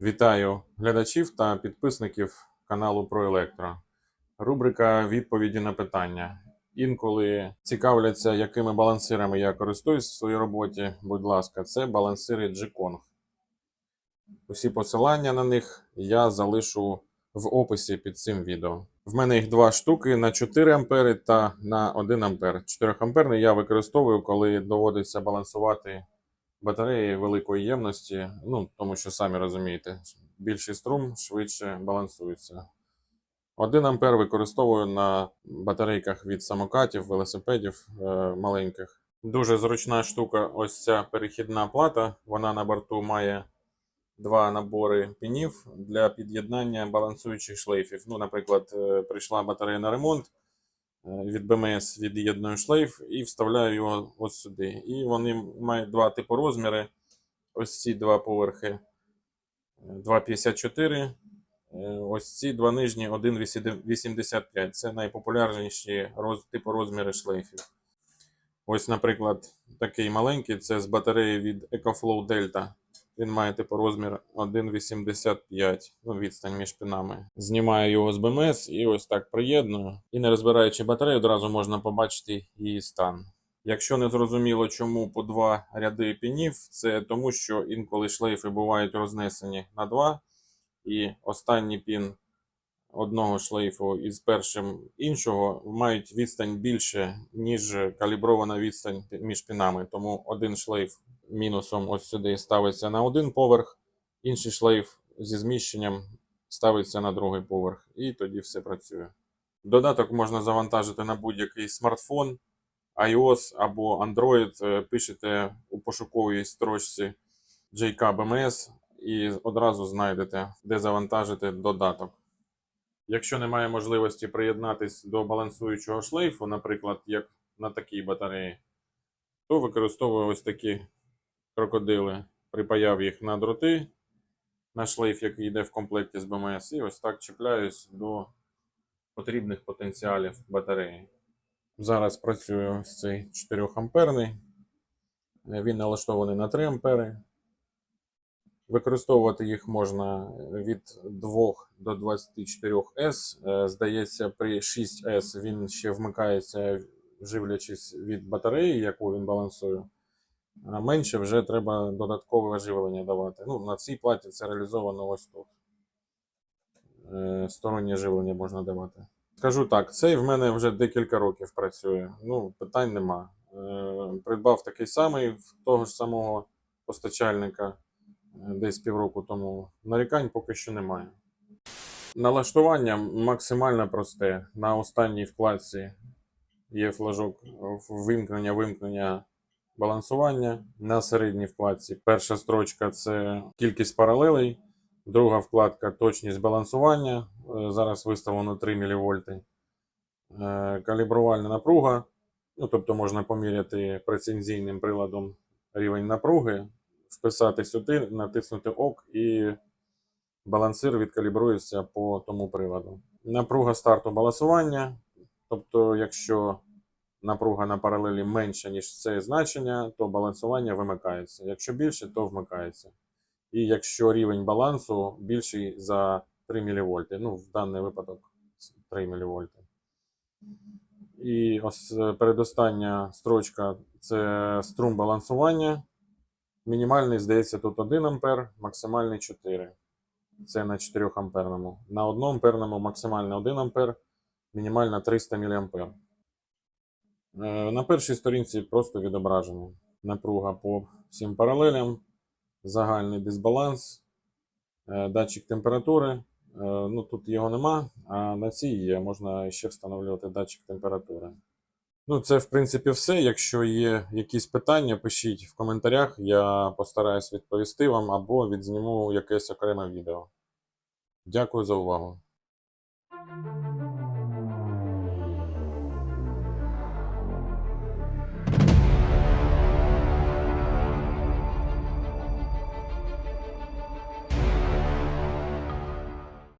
Вітаю глядачів та підписників каналу про електро. Рубрика відповіді на питання. Інколи цікавляться, якими балансирами я користуюсь в своїй роботі. Будь ласка, це балансири G-Kong. Усі посилання на них я залишу в описі під цим відео. В мене їх два штуки на 4 ампери та на 1 ампер. 4 амперний я використовую, коли доводиться балансувати батареї великої ємності, ну тому що самі розумієте, більший струм швидше балансується. 1 ампер використовую на батарейках від самокатів, велосипедів е, маленьких. Дуже зручна штука, ось ця перехідна плата. Вона на борту має два набори пінів для під'єднання балансуючих шлейфів. Ну, наприклад, е, прийшла батарея на ремонт. е, Від БМС від'єдную шлейф і вставляю його ось сюди. І вони мають два типу розміри. Ось ці два поверхи е, 2,54. Е, Ось ці два нижні 1,85. Це найпопулярніші роз, типу розміри шлейфів. Ось, наприклад, такий маленький це з батареї від EcoFlow Delta. Він має типу розмір 1,85, ну, відстань між пінами. Знімаю його з БМС і ось так приєдную. І не розбираючи батарею, одразу можна побачити її стан. Якщо не зрозуміло, чому по два ряди пінів, це тому, що інколи шлейфи бувають рознесені на два, і останній пін одного шлейфу із першим іншого мають відстань більше, ніж калібрована відстань між пінами. Тому один шлейф мінусом ось сюди ставиться на один поверх, інший шлейф зі зміщенням ставиться на другий поверх, і тоді все працює. Додаток можна завантажити на будь-який смартфон, iOS або Android. Е, Пишете у пошуковій строчці JK BMS і одразу знайдете, де завантажити додаток. Якщо немає можливості приєднатись до балансуючого шлейфу, наприклад, як на такій батареї, то використовую ось такі крокодили. Припаяв їх на дроти, на шлейф, який йде в комплекті з БМС, і ось так чіпляюсь до потрібних потенціалів батареї. Зараз працюю з цей 4 амперний. Він налаштований на 3 ампери. Використовувати їх можна від 2 до 24 С. Е, Здається, при 6 С він ще вмикається, живлячись від батареї, яку він балансує. А менше вже треба додаткове живлення давати. Ну, на цій платі це реалізовано ось тут. Е, Стороннє живлення можна давати. Скажу так, цей в мене вже декілька років працює. Ну, питань нема. Е, Придбав такий самий в того ж самого постачальника е, десь півроку тому. Нарікань поки що немає. Налаштування максимально просте. На останній вкладці є флажок вимкнення, вимкнення балансування. На середній вкладці перша строчка це кількість паралелей. Друга вкладка точність балансування. Е, Зараз виставлено 3 мВ. Е, Калібрувальна напруга. Ну, тобто можна поміряти прецензійним приладом рівень напруги, вписати сюди, натиснути ОК і балансир відкалібрується по тому приладу. Напруга старту балансування. Тобто, якщо напруга на паралелі менша, ніж це значення, то балансування вимикається. Якщо більше, то вмикається. І якщо рівень балансу більший за 3 мВ, ну, в даний випадок 3 мВ. І ось е, передостання строчка це струм балансування. Мінімальний, здається, тут 1 А, максимальний 4. Це на 4 амперному. На 1 амперному максимально 1 А, мінімально 300 мА. Е, На першій сторінці просто відображення. Напруга по всім паралелям, загальний дисбаланс, е, датчик температури. Е, Ну, тут його нема, а на цій є, можна ще встановлювати датчик температури. Ну, це, в принципі, все. Якщо є якісь питання, пишіть в коментарях, я постараюсь відповісти вам або відзніму якесь окреме відео. Дякую за увагу.